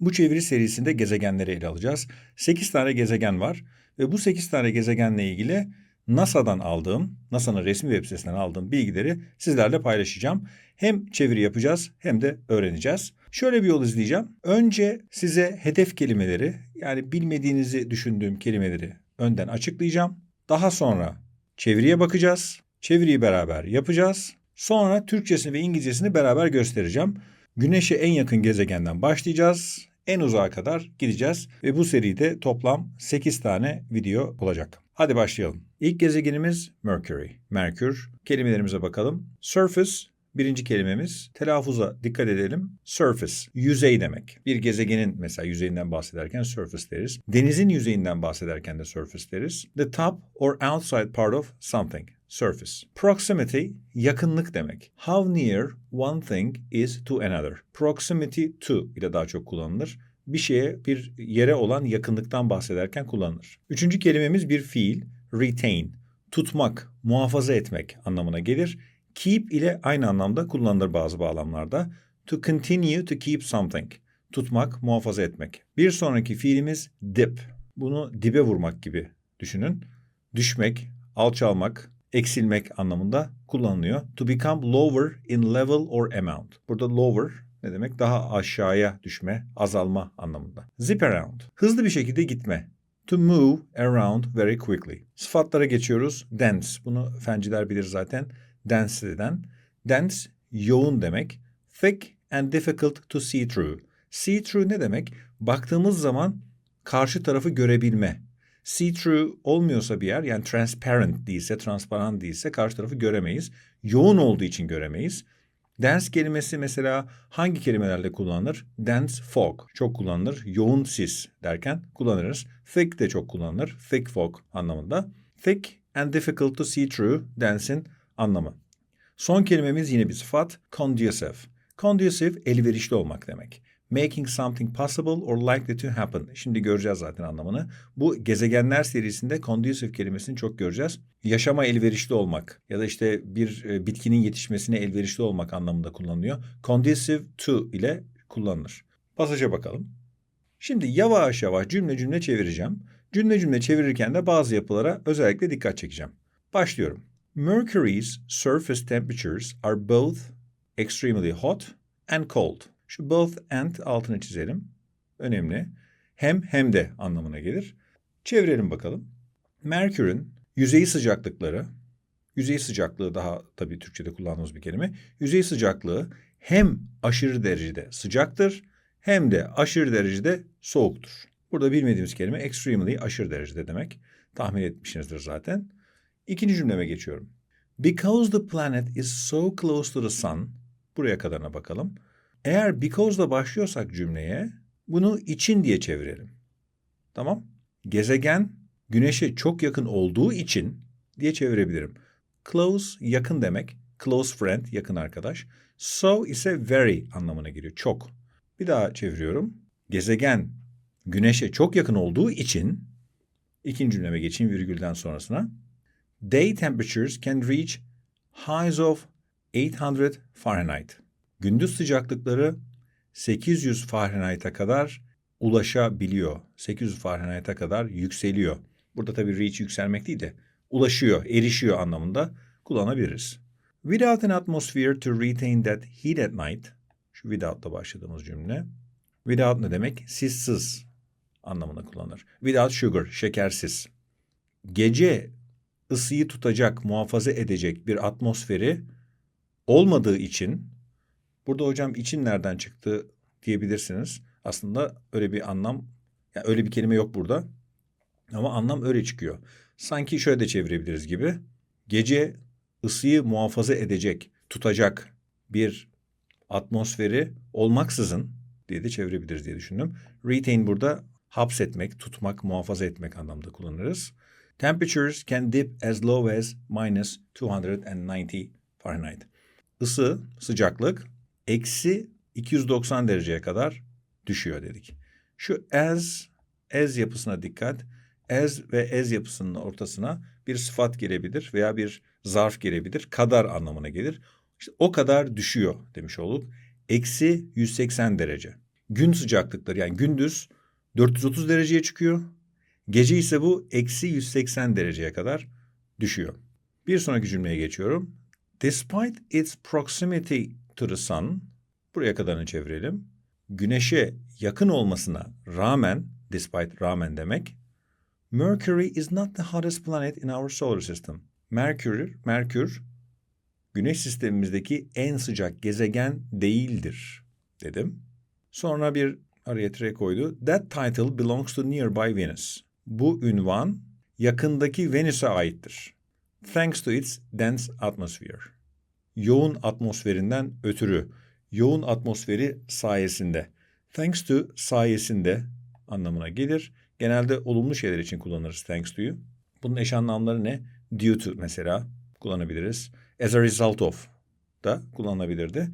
Bu çeviri serisinde gezegenleri ele alacağız. 8 tane gezegen var ve bu 8 tane gezegenle ilgili NASA'dan aldığım, NASA'nın resmi web sitesinden aldığım bilgileri sizlerle paylaşacağım. Hem çeviri yapacağız hem de öğreneceğiz. Şöyle bir yol izleyeceğim. Önce size hedef kelimeleri yani bilmediğinizi düşündüğüm kelimeleri önden açıklayacağım. Daha sonra çeviriye bakacağız. Çeviriyi beraber yapacağız. Sonra Türkçesini ve İngilizcesini beraber göstereceğim. Güneş'e en yakın gezegenden başlayacağız. En uzağa kadar gideceğiz ve bu seride toplam 8 tane video olacak. Hadi başlayalım. İlk gezegenimiz Mercury. Merkür. Kelimelerimize bakalım. Surface birinci kelimemiz. Telaffuza dikkat edelim. Surface, yüzey demek. Bir gezegenin mesela yüzeyinden bahsederken surface deriz. Denizin yüzeyinden bahsederken de surface deriz. The top or outside part of something. Surface. Proximity, yakınlık demek. How near one thing is to another. Proximity to ile daha çok kullanılır. Bir şeye, bir yere olan yakınlıktan bahsederken kullanılır. Üçüncü kelimemiz bir fiil. Retain, tutmak, muhafaza etmek anlamına gelir. Keep ile aynı anlamda kullanılır bazı bağlamlarda. To continue to keep something. Tutmak, muhafaza etmek. Bir sonraki fiilimiz dip. Bunu dibe vurmak gibi düşünün. Düşmek, alçalmak, eksilmek anlamında kullanılıyor. To become lower in level or amount. Burada lower ne demek? Daha aşağıya düşme, azalma anlamında. Zip around. Hızlı bir şekilde gitme. To move around very quickly. Sıfatlara geçiyoruz. Dense. Bunu fenciler bilir zaten. Density'den. Dense, yoğun demek. Thick and difficult to see through. See through ne demek? Baktığımız zaman karşı tarafı görebilme. See through olmuyorsa bir yer yani transparent değilse, transparan değilse karşı tarafı göremeyiz. Yoğun olduğu için göremeyiz. Dense kelimesi mesela hangi kelimelerle kullanılır? Dense fog çok kullanılır. Yoğun sis derken kullanırız. Thick de çok kullanılır. Thick fog anlamında. Thick and difficult to see through dense'in anlamı. Son kelimemiz yine bir sıfat. Conducive. Conducive elverişli olmak demek. Making something possible or likely to happen. Şimdi göreceğiz zaten anlamını. Bu gezegenler serisinde conducive kelimesini çok göreceğiz. Yaşama elverişli olmak ya da işte bir e, bitkinin yetişmesine elverişli olmak anlamında kullanılıyor. Conducive to ile kullanılır. Pasaja bakalım. Şimdi yavaş yavaş cümle cümle çevireceğim. Cümle cümle çevirirken de bazı yapılara özellikle dikkat çekeceğim. Başlıyorum. Mercury's surface temperatures are both extremely hot and cold. Şu both and altını çizelim. Önemli. Hem hem de anlamına gelir. Çevirelim bakalım. Merkür'ün yüzey sıcaklıkları, yüzey sıcaklığı daha tabii Türkçe'de kullandığımız bir kelime. Yüzey sıcaklığı hem aşırı derecede sıcaktır hem de aşırı derecede soğuktur. Burada bilmediğimiz kelime extremely aşırı derecede demek. Tahmin etmişsinizdir zaten. İkinci cümleme geçiyorum. Because the planet is so close to the sun, buraya kadarına bakalım. Eğer because'la başlıyorsak cümleye bunu için diye çevirelim. Tamam? Gezegen güneşe çok yakın olduğu için diye çevirebilirim. Close yakın demek. Close friend yakın arkadaş. So ise very anlamına geliyor. Çok. Bir daha çeviriyorum. Gezegen güneşe çok yakın olduğu için ikinci cümleme geçeyim virgülden sonrasına. Day temperatures can reach highs of 800 Fahrenheit. Gündüz sıcaklıkları 800 Fahrenheit'a kadar ulaşabiliyor. 800 Fahrenheit'a kadar yükseliyor. Burada tabii reach yükselmek değil de ulaşıyor, erişiyor anlamında kullanabiliriz. Without an atmosphere to retain that heat at night. Şu without'la başladığımız cümle. Without ne demek? Sizsiz anlamında kullanılır. Without sugar, şekersiz. Gece ısıyı tutacak, muhafaza edecek bir atmosferi olmadığı için burada hocam için nereden çıktı diyebilirsiniz. Aslında öyle bir anlam, yani öyle bir kelime yok burada. Ama anlam öyle çıkıyor. Sanki şöyle de çevirebiliriz gibi. Gece ısıyı muhafaza edecek, tutacak bir atmosferi olmaksızın diye de çevirebiliriz diye düşündüm. Retain burada hapsetmek, tutmak, muhafaza etmek anlamda kullanırız. Temperatures can dip as low as minus 290 Fahrenheit. Isı, sıcaklık eksi 290 dereceye kadar düşüyor dedik. Şu as, as yapısına dikkat. As ve as yapısının ortasına bir sıfat gelebilir veya bir zarf gelebilir. Kadar anlamına gelir. İşte o kadar düşüyor demiş olduk. Eksi 180 derece. gün sıcaklıkları yani gündüz 430 dereceye çıkıyor. Gece ise bu eksi 180 dereceye kadar düşüyor. Bir sonraki cümleye geçiyorum. Despite its proximity sun, buraya kadarını çevirelim. Güneşe yakın olmasına rağmen, despite rağmen demek, Mercury is not the hottest planet in our solar system. Merkür, Merkür, Güneş sistemimizdeki en sıcak gezegen değildir dedim. Sonra bir araya tire koydu. That title belongs to nearby Venus. Bu ünvan yakındaki Venüs'e aittir. Thanks to its dense atmosphere. Yoğun atmosferinden ötürü, yoğun atmosferi sayesinde. Thanks to sayesinde anlamına gelir. Genelde olumlu şeyler için kullanırız thanks to'yu. Bunun eş anlamları ne? Due to mesela kullanabiliriz. As a result of da kullanılabilirdi.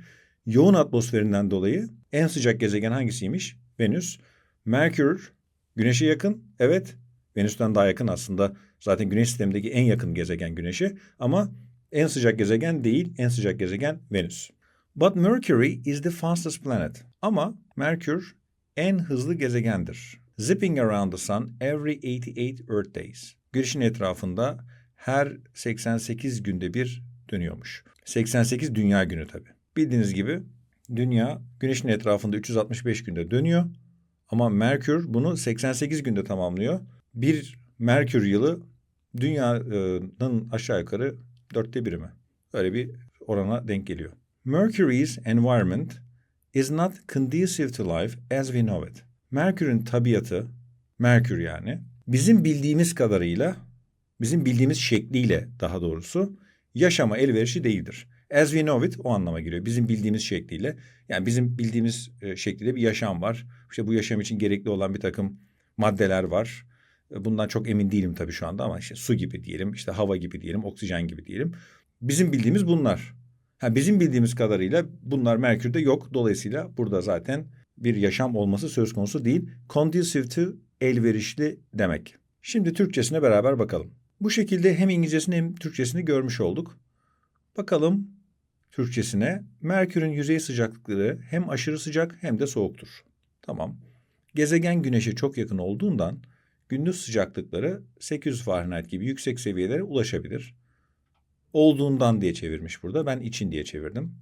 Yoğun atmosferinden dolayı en sıcak gezegen hangisiymiş? Venüs. Merkür Güneş'e yakın. Evet. Venüs'ten daha yakın aslında. Zaten Güneş sistemindeki en yakın gezegen Güneş'e. Ama en sıcak gezegen değil. En sıcak gezegen Venüs. But Mercury is the fastest planet. Ama Merkür en hızlı gezegendir. Zipping around the sun every 88 Earth days. Güneşin etrafında her 88 günde bir dönüyormuş. 88 dünya günü tabii. Bildiğiniz gibi dünya güneşin etrafında 365 günde dönüyor. Ama Merkür bunu 88 günde tamamlıyor. Bir Merkür yılı dünyanın aşağı yukarı dörtte biri mi? Öyle bir orana denk geliyor. Mercury's environment is not conducive to life as we know it. Merkür'ün tabiatı, Merkür yani, bizim bildiğimiz kadarıyla, bizim bildiğimiz şekliyle daha doğrusu yaşama elverişi değildir. As we know it o anlama geliyor. Bizim bildiğimiz şekliyle. Yani bizim bildiğimiz e, şekliyle bir yaşam var. İşte bu yaşam için gerekli olan bir takım maddeler var. E, bundan çok emin değilim tabii şu anda ama işte su gibi diyelim, işte hava gibi diyelim, oksijen gibi diyelim. Bizim bildiğimiz bunlar. Ha, bizim bildiğimiz kadarıyla bunlar Merkür'de yok. Dolayısıyla burada zaten bir yaşam olması söz konusu değil. Conducive to elverişli demek. Şimdi Türkçesine beraber bakalım. Bu şekilde hem İngilizcesini hem Türkçesini görmüş olduk. Bakalım Türkçesine. Merkür'ün yüzey sıcaklıkları hem aşırı sıcak hem de soğuktur. Tamam. Gezegen Güneş'e çok yakın olduğundan gündüz sıcaklıkları 800 Fahrenheit gibi yüksek seviyelere ulaşabilir. Olduğundan diye çevirmiş burada. Ben için diye çevirdim.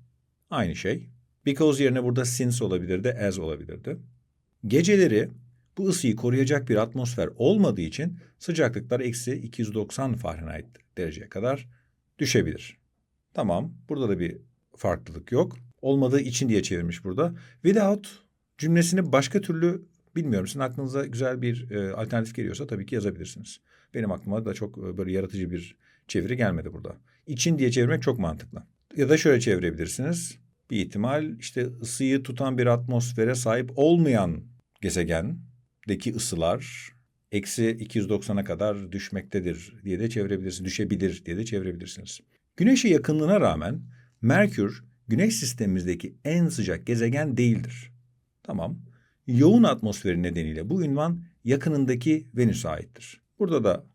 Aynı şey. Because yerine burada since olabilirdi, as olabilirdi. Geceleri bu ısıyı koruyacak bir atmosfer olmadığı için sıcaklıklar eksi 290 Fahrenheit dereceye kadar düşebilir. Tamam, burada da bir farklılık yok. Olmadığı için diye çevirmiş burada. Without cümlesini başka türlü bilmiyorum. Sizin aklınıza güzel bir e, alternatif geliyorsa tabii ki yazabilirsiniz. Benim aklıma da çok e, böyle yaratıcı bir çeviri gelmedi burada. İçin diye çevirmek çok mantıklı. Ya da şöyle çevirebilirsiniz. Bir ihtimal işte ısıyı tutan bir atmosfere sahip olmayan gezegendeki ısılar eksi 290'a kadar düşmektedir diye de çevirebilirsiniz. Düşebilir diye de çevirebilirsiniz. Güneşe yakınlığına rağmen Merkür Güneş sistemimizdeki en sıcak gezegen değildir. Tamam. Yoğun atmosferi nedeniyle bu ünvan yakınındaki Venüs'e aittir. Burada da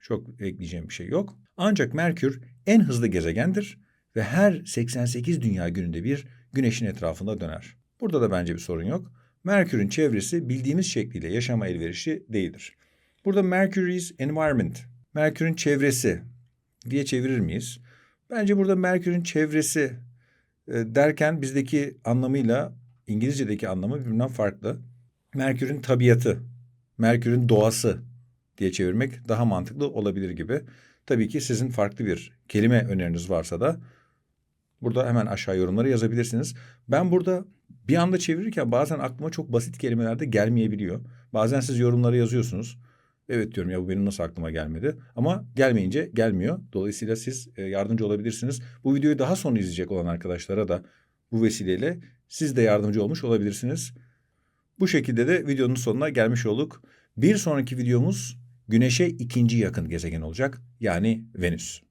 çok ekleyeceğim bir şey yok. Ancak Merkür en hızlı gezegendir ve her 88 dünya gününde bir Güneş'in etrafında döner. Burada da bence bir sorun yok. Merkür'ün çevresi bildiğimiz şekliyle yaşama elverişi değildir. Burada Mercury's environment, Merkür'ün çevresi diye çevirir miyiz? Bence burada Merkür'ün çevresi e, derken bizdeki anlamıyla İngilizce'deki anlamı birbirinden farklı. Merkür'ün tabiatı, Merkür'ün doğası diye çevirmek daha mantıklı olabilir gibi. Tabii ki sizin farklı bir kelime öneriniz varsa da burada hemen aşağı yorumlara yazabilirsiniz. Ben burada bir anda çevirirken bazen aklıma çok basit kelimeler de gelmeyebiliyor. Bazen siz yorumlara yazıyorsunuz. Evet diyorum ya bu benim nasıl aklıma gelmedi. Ama gelmeyince gelmiyor. Dolayısıyla siz e, yardımcı olabilirsiniz. Bu videoyu daha sonra izleyecek olan arkadaşlara da bu vesileyle siz de yardımcı olmuş olabilirsiniz. Bu şekilde de videonun sonuna gelmiş olduk. Bir sonraki videomuz Güneş'e ikinci yakın gezegen olacak. Yani Venüs.